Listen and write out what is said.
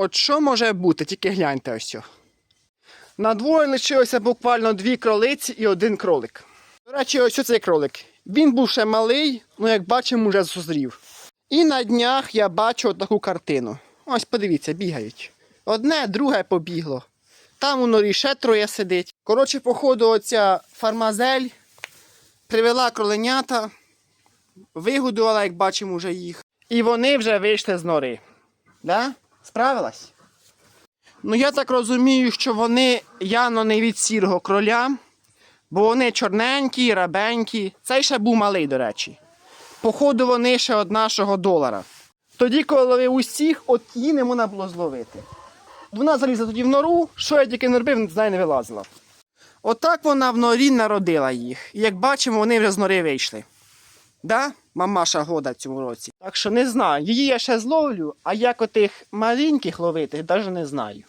От що може бути, тільки гляньте ось. цього. На двоє лишилося буквально дві кролиці і один кролик. До речі, ось цей кролик. Він був ще малий, ну як бачимо, вже зозрів. І на днях я бачу таку картину. Ось подивіться, бігають. Одне, друге побігло. Там у норі ще троє сидить. Коротше, походу, оця фармазель привела кроленята, вигодувала, як бачимо, вже їх. І вони вже вийшли з нори. Да? Справилась? Ну, я так розумію, що вони явно не від сірого кроля, бо вони чорненькі, рабенькі. Цей ще був малий, до речі. Походу, вони ще од нашого долара. Тоді, коли усіх, от її не можна було зловити. Вона залізла тоді в нору, що я тільки не робив, з неї не вилазила. Отак вона в норі народила їх. І як бачимо, вони вже з нори вийшли. Да? Мамаша года цьому році. Так що не знаю. Її я ще зловлю, а як отих маленьких ловити, навіть не знаю.